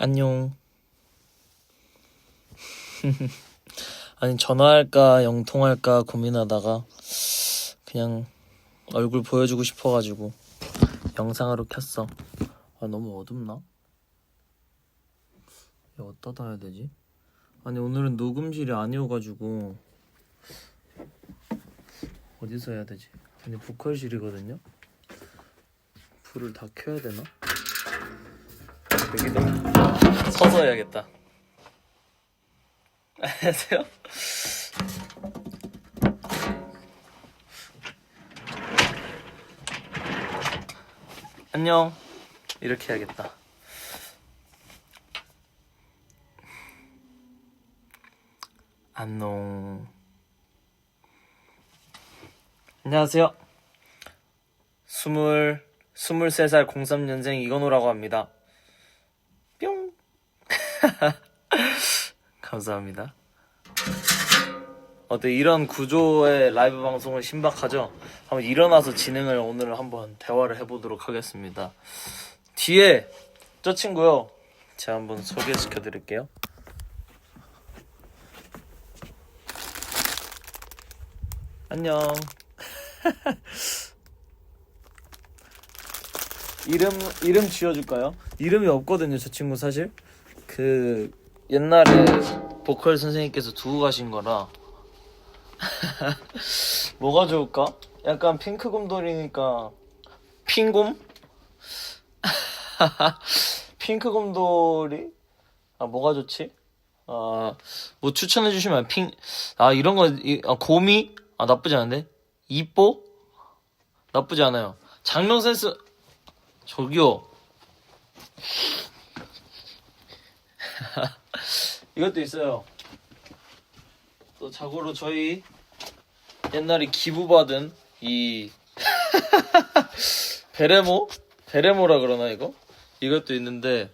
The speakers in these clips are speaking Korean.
안녕. 아니 전화할까 영통할까 고민하다가 그냥 얼굴 보여주고 싶어가지고 영상으로 켰어. 아 너무 어둡나? 어디다 놔야 되지? 아니 오늘은 녹음실이 아니어가지고 어디서 해야 되지? 아니 보컬실이거든요. 불을 다 켜야 되나? 여기도 서서 해야겠다. 안녕하세요. 안녕. 이렇게 해야겠다. 안녕. 안녕하세요. 스물 스물세 살 03년생 이건호라고 합니다. 뿅. 감사합니다. 어때 이런 구조의 라이브 방송은 신박하죠? 한번 일어나서 진행을 오늘 한번 대화를 해보도록 하겠습니다. 뒤에 저 친구요. 제가 한번 소개시켜 드릴게요. 안녕. 이름 이름 지어줄까요? 이름이 없거든요, 저 친구 사실. 그 옛날에 보컬 선생님께서 두고 가신 거라. 뭐가 좋을까? 약간 핑크 곰돌이니까 핑곰? 핑크 곰돌이? 아 뭐가 좋지? 아 뭐 추천해 주시면 핑 아 이런 거 이- 아, 곰이 아 나쁘지 않은데 이뽀 나쁘지 않아요. 장명 센스 저기요. 이것도 있어요. 또 자고로 저희 옛날에 기부받은 이 베레모? 베레모라 그러나 이거? 이것도 있는데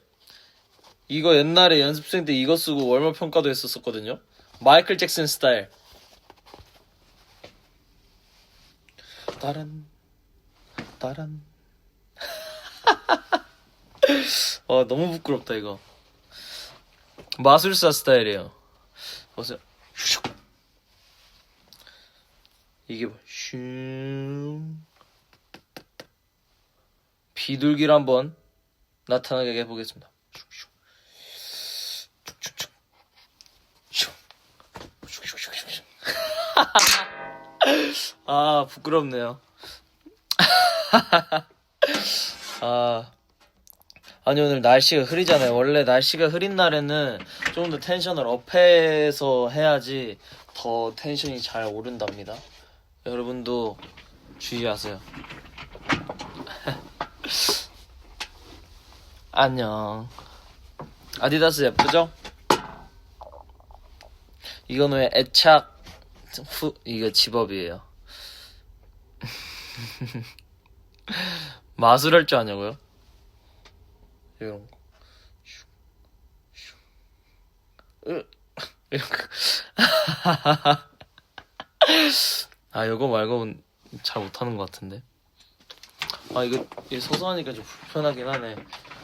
이거 옛날에 연습생 때 이거 쓰고 월말 평가도 했었었거든요. 마이클 잭슨 스타일. 따란 따란 와 너무 부끄럽다 이거 마술사 스타일이에요. 보세요. 슉. 이게 뭐 슝. 비둘기를 한번 나타나게 해보겠습니다. 아 부끄럽네요. 아 아니 오늘 날씨가 흐리잖아요. 원래 날씨가 흐린 날에는 좀더 텐션을 업해서 해야지 더 텐션이 잘 오른답니다. 여러분도 주의하세요. 안녕. 아디다스 예쁘죠? 이거는 애착 후 이거 집업이에요. 마술할 줄 아냐고요? 이런 거. 슉, 슉. 으, 이런 거. 아, 이거 말고는 잘 못하는 것 같은데. 아, 이거, 이거 서서 하니까 좀 불편하긴 하네.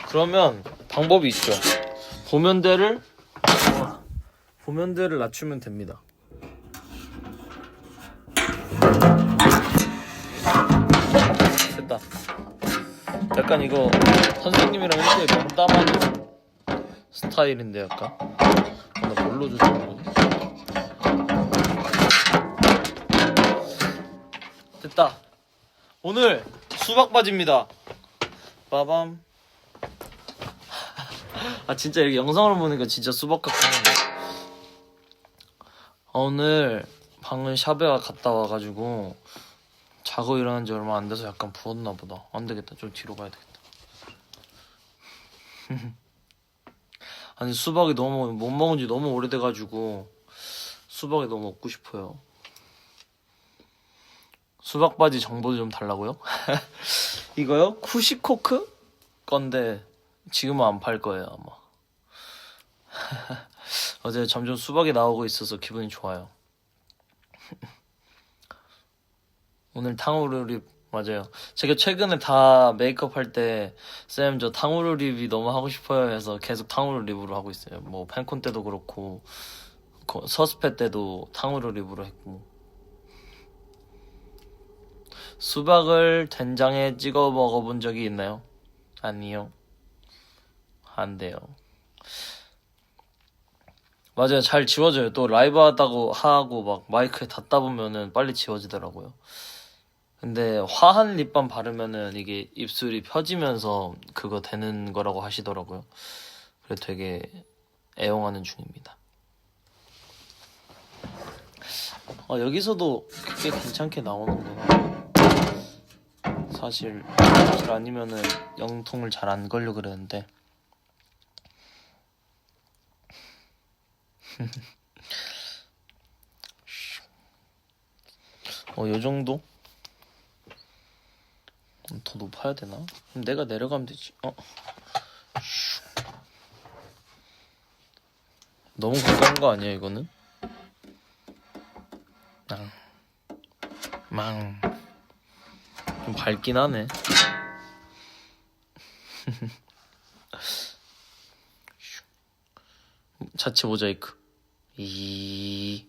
그러면 방법이 있죠. 보면대를, 어, 보면대를 낮추면 됩니다. 약간 이거 선생님이랑 이렇게 면담하는 스타일인데 약간 아, 나 뭘로 조정하는 거지? 됐다 오늘 수박 바지입니다 빠밤 아 진짜 이렇게 영상으로 보니까 진짜 수박 하네 아, 오늘 방금 샵에 갔다 와가지고 자고 일어난 지 얼마 안 돼서 약간 부었나 보다. 안 되겠다. 좀 뒤로 가야 되겠다. 아니 수박이 너무 못 먹은 지 너무 오래돼가지고 수박이 너무 먹고 싶어요. 수박 바지 정보 좀 달라고요? 이거요? 쿠시코크 건데 지금은 안 팔 거예요 아마. 어제 점점 수박이 나오고 있어서 기분이 좋아요. 오늘 탕후루를 맞아요. 제가 최근에 다 메이크업 할 때, 쌤, 저 탕후루 립이 너무 하고 싶어요 해서 계속 탕후루 립으로 하고 있어요. 뭐, 팬콘 때도 그렇고, 거- 서스페 때도 탕후루 립으로 했고. 수박을 된장에 찍어 먹어본 적이 있나요? 아니요. 안 돼요. 맞아요. 잘 지워져요. 또 라이브 하다고 하고 막 마이크에 닿다 보면은 빨리 지워지더라고요. 근데 화한 립밤 바르면은 이게 입술이 펴지면서 그거 되는 거라고 하시더라고요. 그래 되게 애용하는 중입니다. 어, 여기서도 꽤 괜찮게 나오는구나. 사실 사실 아니면은 영통을 잘 안 걸려 그랬는데 어, 요 정도? 음, 더 높아야 되나? 그럼 내가 내려가면 되지. 어. 슈. 너무 가까운 거 아니야, 이거는? 망. 망. 좀 밝긴 하네. 슈. 자체 모자이크. 이.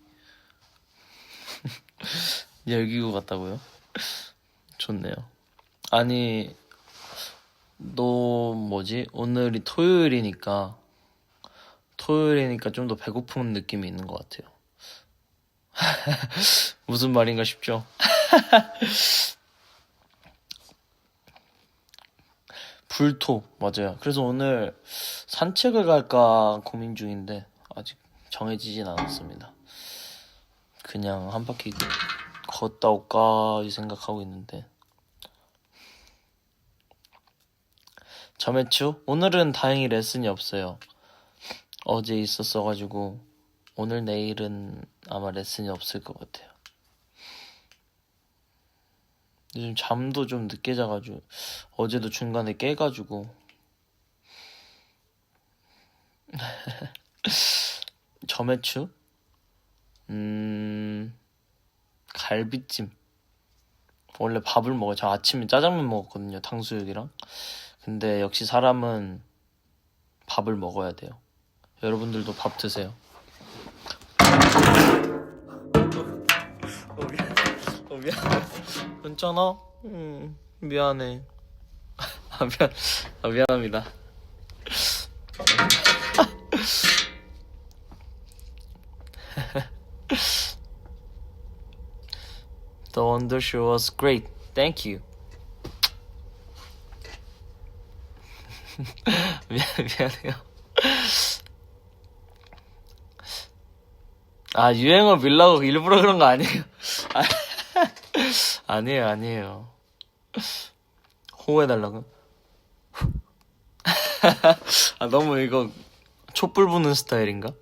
열기구 같다고요? 좋네요. 아니, 너 뭐지? 오늘이 토요일이니까 토요일이니까 좀 더 배고픈 느낌이 있는 것 같아요. 무슨 말인가 싶죠? 불토 맞아요. 그래서 오늘 산책을 갈까 고민 중인데 아직 정해지진 않았습니다. 그냥 한 바퀴 걷다 올까 이 생각하고 있는데 점액추 오늘은 다행히 레슨이 없어요. 어제 있었어가지고 오늘 내일은 아마 레슨이 없을 것 같아요. 요즘 잠도 좀 늦게 자가지고 어제도 중간에 깨가지고 점액추 음 갈비찜 원래 밥을 먹어요. 저 아침에 짜장면 먹었거든요. 탕수육이랑. 근데 역시 사람은 밥을 먹어야 돼요. 여러분들도 밥 드세요. 어, 미안. 어, 미안. 괜찮아? 음, 미안해. 아, 미안. 아, 미안합니다. The Wonder Show was great. Thank you. 미안, 미안해요. 아, 유행어 밀라고 일부러 그런 거 아니에요. 아, 아니에요, 아니에요. 호해달라고? 아, 너무 이거 촛불 부는 스타일인가?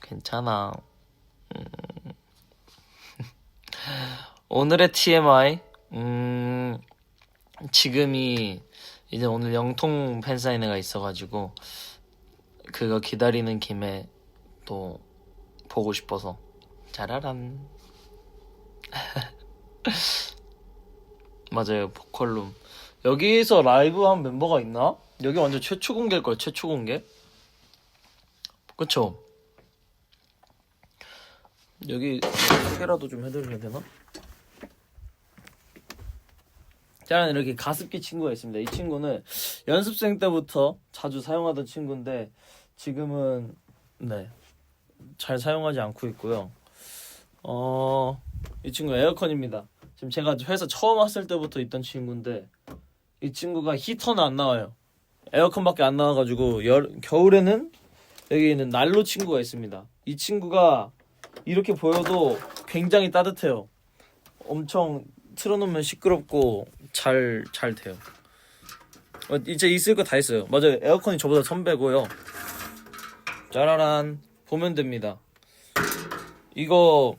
괜찮아. 오늘의 TMI, 음, 지금이 이제 오늘 영통 팬사인회가 있어가지고 그거 기다리는 김에 또 보고 싶어서 짜라란. 맞아요, 보컬룸. 여기서 라이브 한 멤버가 있나? 여기 완전 최초 공개일 거야, 최초 공개. 그쵸? 여기 소개라도 좀 해드려야 되나? 저는 이렇게 가습기 친구가 있습니다. 이 친구는 연습생 때부터 자주 사용하던 친구인데 지금은 네 잘 사용하지 않고 있고요. 어, 이 친구 에어컨입니다. 지금 제가 회사 처음 왔을 때부터 있던 친구인데 이 친구가 히터는 안 나와요. 에어컨밖에 안 나와가지고 열, 겨울에는 여기 있는 난로 친구가 있습니다. 이 친구가 이렇게 보여도 굉장히 따뜻해요. 엄청 틀어놓으면 시끄럽고 잘 잘 돼요. 어, 이제 있을 거 다 있어요. 맞아요. 에어컨이 저보다 선배고요. 짜라란 보면 됩니다. 이거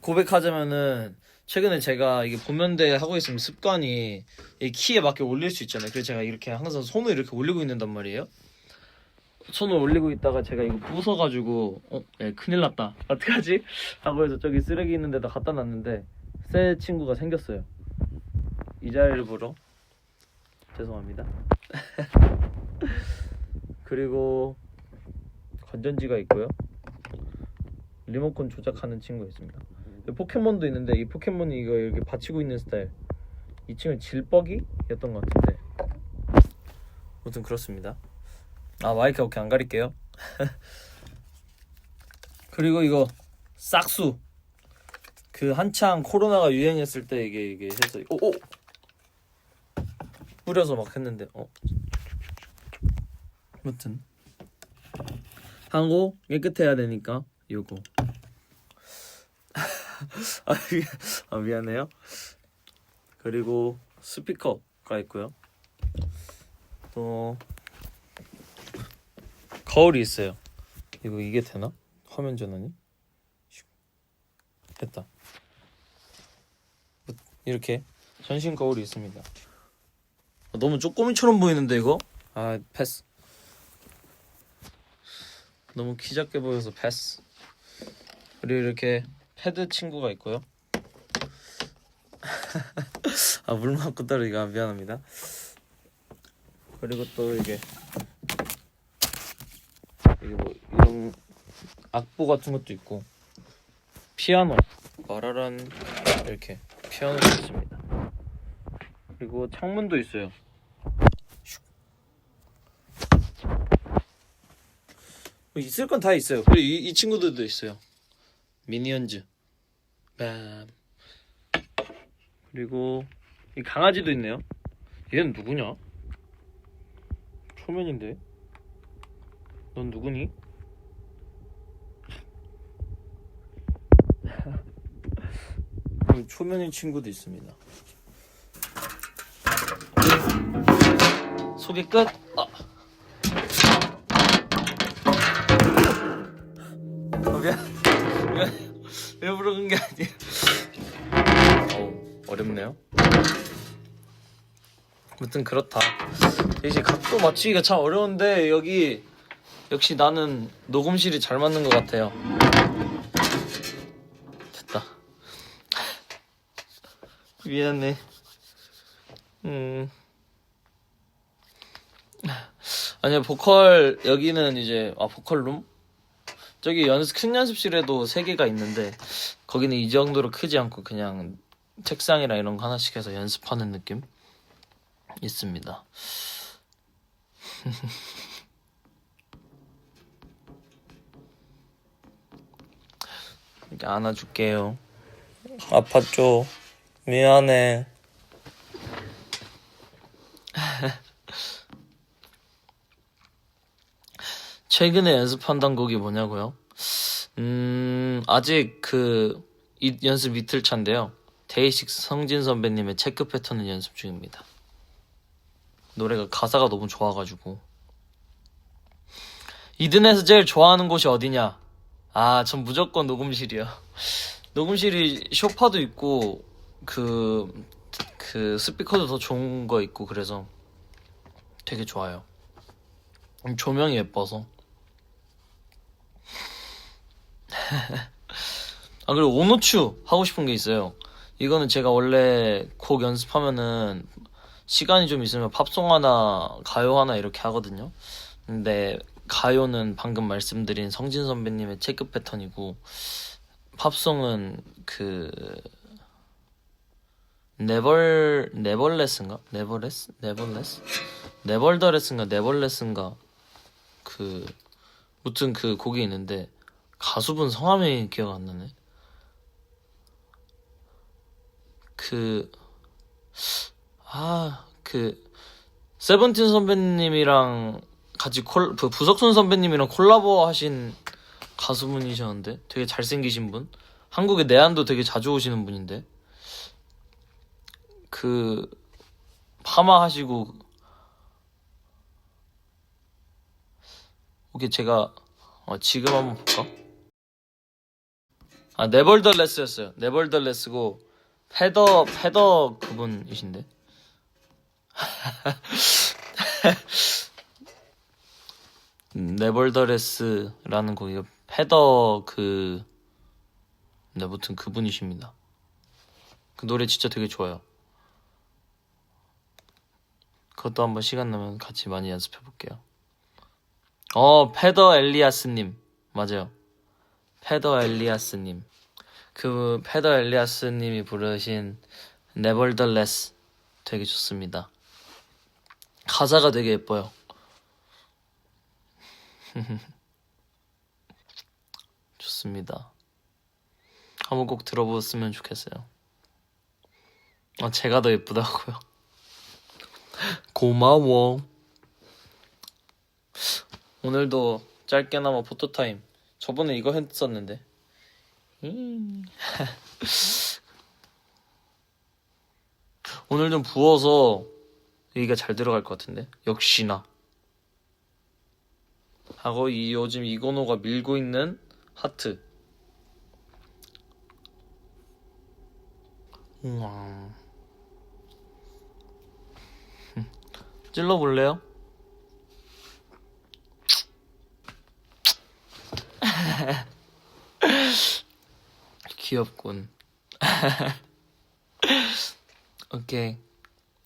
고백하자면은 최근에 제가 이게 보면대 하고 있으면 습관이 이 키에 맞게 올릴 수 있잖아요. 그래서 제가 이렇게 항상 손을 이렇게 올리고 있는단 말이에요. 손을 올리고 있다가 제가 이거 부숴가지고 어, 예, 큰일 났다. 어떡하지? 하고 해서 저기 쓰레기 있는 데다 갖다 놨는데 새 친구가 생겼어요. 이 자리를 보러 죄송합니다. 그리고 건전지가 있고요. 리모컨 조작하는 친구가 있습니다. 포켓몬도 있는데 이 포켓몬이 이거 이렇게 받치고 있는 스타일. 이 친구 질뻑이였던 것 같은데. 아무튼 그렇습니다. 아 마이크 오케이 안 가릴게요. 그리고 이거 싹수. 그 한창 코로나가 유행했을 때 이게 이게 해서 오 오. 뿌려서 막 했는데 어. 아무튼 하고 깨끗해야 되니까 요거. 아, 미- 아 미안해요. 그리고 스피커가 있고요. 또 거울이 있어요. 이거 이게 되나? 화면 전환이? 슉. 됐다. 이렇게 전신 거울이 있습니다. 아, 너무 쪼꼬미처럼 보이는데 이거? 아 패스. 너무 키 작게 보여서 패스. 그리고 이렇게 패드 친구가 있고요. 아물 맞고 따르기가 미안합니다. 그리고 또 이게 이게 뭐 이런 악보 같은 것도 있고 피아노 마라란 이렇게 있습니다. 그리고 창문도 있어요. 슉. 뭐 있을 건 다 있어요. 그리고 이, 이 친구들도 있어요. 미니언즈. 빰. 그리고 이 강아지도 있네요. 얘는 누구냐? 초면인데. 넌 누구니? 그리고 초면인 친구도 있습니다. 소개 끝. 아. 어, 미안. 미안. 일부러 그런 게 아니야. 어우, 어렵네요. 아무튼 그렇다. 이제 각도 맞추기가 참 어려운데 여기 역시 나는 녹음실이 잘 맞는 것 같아요. 됐다. 미안해. 음. 아니야 보컬 여기는 이제 아 보컬 룸 저기 연습 큰 연습실에도 세 개가 있는데 거기는 이 정도로 크지 않고 그냥 책상이랑 이런 거 하나씩 해서 연습하는 느낌 있습니다. 이렇게 안아줄게요. 아팠죠? 미안해. 최근에 연습한다는 곡이 뭐냐고요? 음, 아직 그, 이 연습 이틀 차인데요. 데이식스 성진 선배님의 체크 패턴을 연습 중입니다. 노래가 가사가 너무 좋아가지고. 이든에서 제일 좋아하는 곳이 어디냐? 아, 전 무조건 녹음실이요. 녹음실이 쇼파도 있고, 그, 그 스피커도 더 좋은 거 있고, 그래서 되게 좋아요. 음, 조명이 예뻐서. 아, 그리고 오노추 하고 싶은 게 있어요. 이거는 제가 원래 곡 연습하면은 시간이 좀 있으면 팝송 하나, 가요 하나 이렇게 하거든요. 근데 가요는 방금 말씀드린 성진 선배님의 체크 패턴이고 팝송은 그 네벌 네벌레스인가? 네버레스? 네벌레스? 네벌더레스인가? 네벌레스인가? 그 무튼 그 곡이 있는데 가수분 성함이 기억 안 나네. 그 아, 그 세븐틴 선배님이랑 같이 콜, 그 부석순 선배님이랑 콜라보 하신 가수분이셨는데 되게 잘생기신 분. 한국에 내한도 되게 자주 오시는 분인데 그 파마 하시고 오케이 제가 어, 지금 한번 볼까? 아 네벌더레스였어요. 네벌더레스고 패더 패더 그분이신데. 네벌더레스라는 곡이 패더 그 네, 무튼 그분이십니다. 그 노래 진짜 되게 좋아요. 그것도 한번 시간 나면 같이 많이 연습해 볼게요. 어, 페더 엘리아스님. 맞아요. 페더 엘리아스님. 그 페더 엘리아스님이 부르신 Nevertheless 되게 좋습니다. 가사가 되게 예뻐요. 좋습니다. 한번 꼭 들어보셨으면 좋겠어요. 아, 제가 더 예쁘다고요. 고마워. 오늘도 짧게나마 포토타임. 저번에 이거 했었는데. 음. 오늘 좀 부어서 얘기가 잘 들어갈 것 같은데. 역시나. 하고 이 요즘 이건호가 밀고 있는 하트. 우와. 찔러볼래요? 귀엽군. 오케이.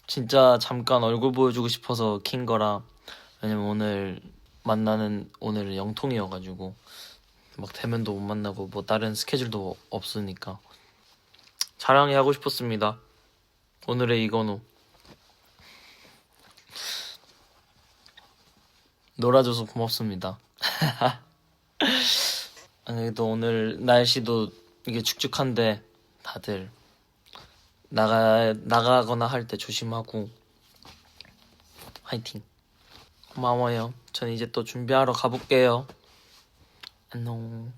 진짜 잠깐 얼굴 보여주고 싶어서 킨 거라. 왜냐면 오늘 만나는 오늘은 영통이어가지고 막 대면도 못 만나고 뭐 다른 스케줄도 없으니까 자랑이 하고 싶었습니다. 오늘의 이건우. 놀아줘서 고맙습니다. 아, 그래도 오늘 날씨도 이게 축축한데 다들 나가 나가거나 할 때 조심하고 화이팅. 고마워요. 전 이제 또 준비하러 가볼게요. 안녕.